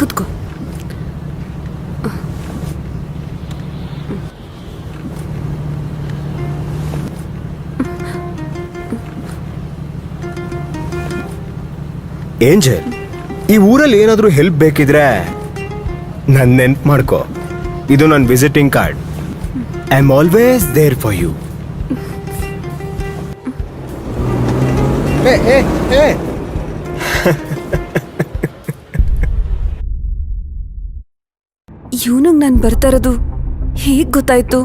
ಕೂತ್ಕೋ. ಏಂಜಲ್ ಈ ಊರಲ್ಲಿ ಏನಾದರೂ ಹೆಲ್ಪ್ ಬೇಕಿದ್ರೆ ನನ್ನ ನೆನ್ಪು ಮಾಡ್ಕೋ. ಇದು ನನ್ನ visiting card I am always there for you ಇವನಿಗೆ ನಾನು ಬರ್ತಾ ಇರೋದು ಹೇಗೆ ಗೊತ್ತಾಯ್ತು?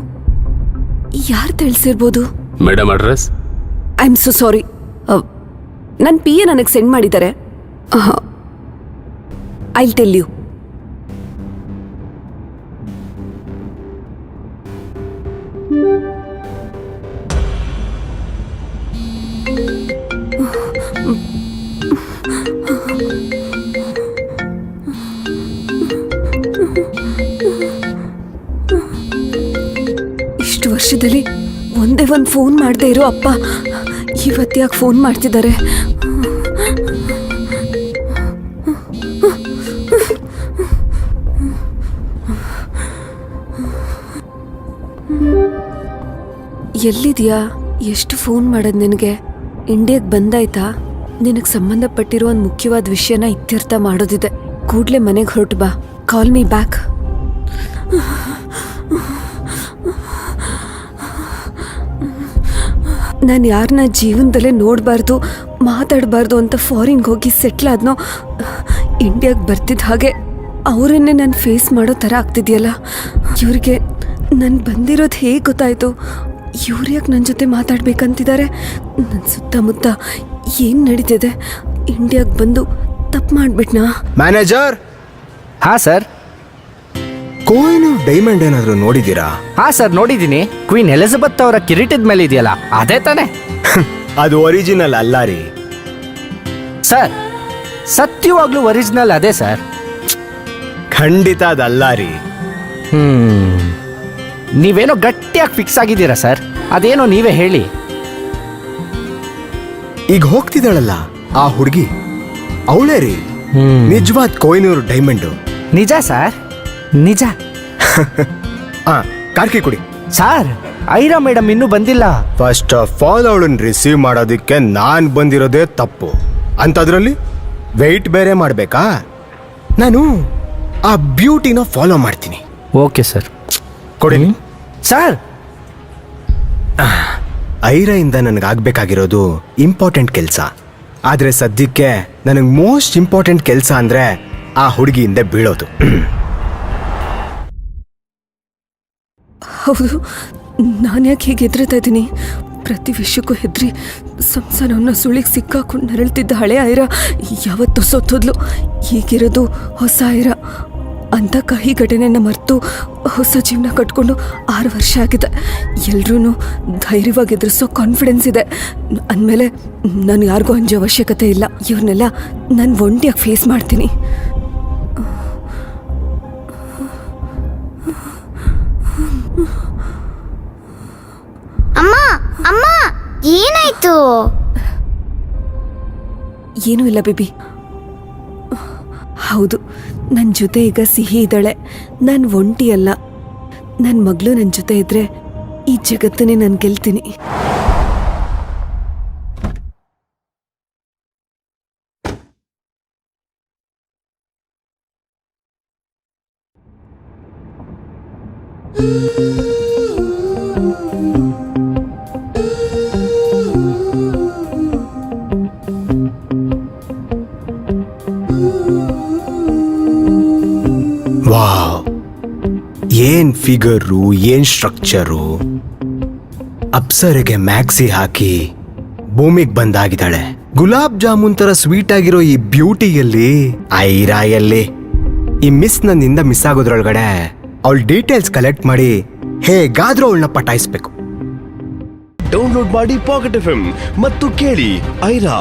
ಯಾರು ತಿಳಿಸಿರ್ಬೋದು? Madam address? I am so sorry ನನ್ನ ಪಿ ಎ ನನಗೆ ಸೆಂಡ್ ಮಾಡಿದ್ದಾರೆ. ಐ ಟೆಲ್ ಯು ಇಷ್ಟು ವರ್ಷದಲ್ಲಿ ಒಂದೇ ಒಂದು ಫೋನ್ ಮಾಡದೆ ಇರೋ ಅಪ್ಪ ಇವತ್ತು ಫೋನ್ ಮಾಡ್ತಿದ್ದಾರೆ? ಎಲ್ಲಿದ್ಯಾ? ಎಷ್ಟು ಫೋನ್ ಮಾಡೋದು ನಿನಗೆ? ಇಂಡಿಯಾಗೆ ಬಂದಾಯ್ತಾ? ನಿನಗೆ ಸಂಬಂಧಪಟ್ಟಿರೋ ಒಂದು ಮುಖ್ಯವಾದ ವಿಷಯನ ಇತ್ಯರ್ಥ ಮಾಡೋದಿದೆ. ಕೂಡಲೇ ಮನೆಗೆ ಹೊರಟು ಬಾ. ಕಾಲ್ ಮೀ ಬ್ಯಾಕ್ ನಾನು ಯಾರನ್ನ ಜೀವನದಲ್ಲೇ ನೋಡಬಾರ್ದು, ಮಾತಾಡಬಾರ್ದು ಅಂತ ಫಾರಿನ್ಗೆ ಹೋಗಿ ಸೆಟ್ಲ್ ಆದ್ನೋ ಇಂಡಿಯಾಗೆ ಬರ್ತಿದ್ದ ಹಾಗೆ ಅವರನ್ನೇ ನಾನು ಫೇಸ್ ಮಾಡೋ ಥರ ಆಗ್ತಿದೆಯಲ್ಲ? ಇವ್ರಿಗೆ ನಾನು ಬಂದಿರೋದು ಹೇಗೆ ಗೊತ್ತಾಯಿತು? ಯಾಕೆ ನನ್ನ ಜೊತೆ ಮಾತಾಡ್ಬೇಕಂತಿದ್ದಾರೆ ನನ್ನ ಸುತ್ತಮುತ್ತ ಏನು ನಡೀತಿದೆ? ಇಂಡಿಯಾಗೆ ಬಂದು ತಪ್ಪು ಮಾಡಿಬಿಟ್ನಾ? ಮ್ಯಾನೇಜರ್ ಹಾಂ ಸರ್ ಕೋಯಿನು ಡೈಮಂಡ್ ಏನಾದರೂ ನೋಡಿದೀರಾ ಹಾ ಸರ್ ನೋಡಿದೀನಿ ಕ್ವೀನ್ ಎಲಿಜಬೆತ್ ಅವರ ಕಿರೀಟದ ಮೇಲೆ ಇದೆಯಲ್ಲ ಅದೇ ತಾನೇ. ಅದು ಒರಿಜಿನಲ್ ಅಲ್ಲ ರೀ. ಸರ್ ಸತ್ಯವಾಗ್ಲೂ ಒರಿಜಿನಲ್ ಅದೇ ಸರ್. ಖಂಡಿತ ಅದಲ್ಲ ರೀ. ಹ್ಮ್ ನೀವೇನೋ ಗಟ್ಟಿಯಾಗಿ ಫಿಕ್ಸ್ ಆಗಿದ್ದೀರಾ ಸರ್? ಅದೇನೋ ನೀವೇ ಹೇಳಿ. ಈಗ ಹೋಗ್ತಿದ್ದಾಳಲ್ಲ ಆ ಹುಡುಗಿ? ಅವಳೇ ರೀ. ಹ್ಮ್. ನಿಜವಾದ ಕೋಯಿನೂರು ಡೈಮಂಡು. ನಿಜ ಸರ್? ನಿಜ? ಆ ಕಾರ್ಕಿ ಕುಡಿ. ಸಾರ್ ಐರಾ ಮೇಡಮ್ ಇನ್ನೂ ಬಂದಿಲ್ಲ. ಫಸ್ಟ್ ಆಫ್ ಆಲ್ ಅವಳನ್ನ ರಿಸೀವ್ ಮಾಡೋದಕ್ಕೆ ನಾನು ಬಂದಿರೋದೇ ತಪ್ಪು. ಅಂಥದ್ರಲ್ಲಿ ವೆಯ್ಟ್ ಬೇರೆ ಮಾಡಬೇಕಾ? ನಾನು ಆ ಬ್ಯೂಟಿನ ಫಾಲೋ ಮಾಡ್ತೀನಿ. Okay sir. ಕೊಡಿ. ಸರ್! ಐರಾಯಿಂದ ನನಗಾಗಬೇಕಾಗಿರೋದು ಇಂಪಾರ್ಟೆಂಟ್ ಕೆಲಸ. ಆದರೆ ಸದ್ಯಕ್ಕೆ ನನಗೆ ಮೋಸ್ಟ್ ಇಂಪಾರ್ಟೆಂಟ್ ಕೆಲಸ ಅಂದರೆ ಆ ಹುಡುಗಿಯಿಂದ ಬೀಳೋದು. ಹೌದು, ನಾನು ಯಾಕೆ ಹೀಗೆ ಹೆದರ್ತಾ ಇದ್ದೀನಿ? ಪ್ರತಿ ವಿಷಯಕ್ಕೂ ಹೆದ್ರಿ ಸಂಸಾರವನ್ನು ಸುಳಿಗೆ ಸಿಕ್ಕಾಕೊಂಡು ನರಳ್ತಿದ್ದ ಹಳೆ ಐರ ಯಾವತ್ತೂ ಸೊತ್ತೋದ್ಲು. ಈಗಿರೋದು ಹೊಸ ಐರ ಅಂಥ ಕಹಿ ಘಟನೆನ ಮರೆತು ಹೊಸ ಜೀವನ ಕಟ್ಕೊಂಡು ಆರು ವರ್ಷ ಆಗಿದೆ. ಎಲ್ರೂ ಧೈರ್ಯವಾಗಿ ಎದುರಿಸೋ ಕಾನ್ಫಿಡೆನ್ಸ್ ಇದೆ. ಅಂದಮೇಲೆ ನಾನು ಯಾರಿಗೂ ಅಂಜೋ ಅವಶ್ಯಕತೆ ಇಲ್ಲ. ಇವ್ರನ್ನೆಲ್ಲ ನಾನು ಒಂಟಿಯಾಗಿ ಫೇಸ್ ಮಾಡ್ತೀನಿ. ಅಮ್ಮ ಏನಾಯ್ತು? ಏನೂ ಇಲ್ಲ ಬಿಬಿ. ಹೌದು ನನ್ನ ಜೊತೆ ಈಗ ಸಿಹಿ ಇದ್ದಾಳೆ. ನಾನು ಒಂಟಿ ಅಲ್ಲ. ನನ್ನ ಮಗಳು ನನ್ನ ಜೊತೆ ಇದ್ರೆ ಈ ಜಗತ್ತನ್ನೇ ನಾನು ಗೆಲ್ತೀನಿ. ವಾವ್ ಏನ್ ಫಿಗರು ಏನ್ ಸ್ಟ್ರಕ್ಚರು ಅಪ್ಸರೆಗೆ ಮ್ಯಾಕ್ಸಿ ಹಾಕಿ ಭೂಮಿಗೆ ಬಂದಾಗಿದ್ದಾಳೆ. ಗುಲಾಬ್ ಜಾಮೂನ್ ತರ ಸ್ವೀಟ್ ಆಗಿರೋ ಈ ಬ್ಯೂಟಿಯಲ್ಲಿ ಐರಾಯಲ್ಲಿ ಈ ಮಿಸ್ ನನ್ನಿಂದ ಮಿಸ್ ಆಗೋದ್ರೊಳಗಡೆ ಅವಳ ಡೀಟೇಲ್ಸ್ ಕಲೆಕ್ಟ್ ಮಾಡಿ ಹೇಗಾದ್ರೂ ಅವಳನ್ನ ಪಟಾಯಿಸ್ಬೇಕು. ಡೌನ್ಲೋಡ್ ಮಾಡಿ ಪಾಕೆಟ್ ಎಫ್ ಮತ್ತು ಕೇಳಿ ಐರಾ.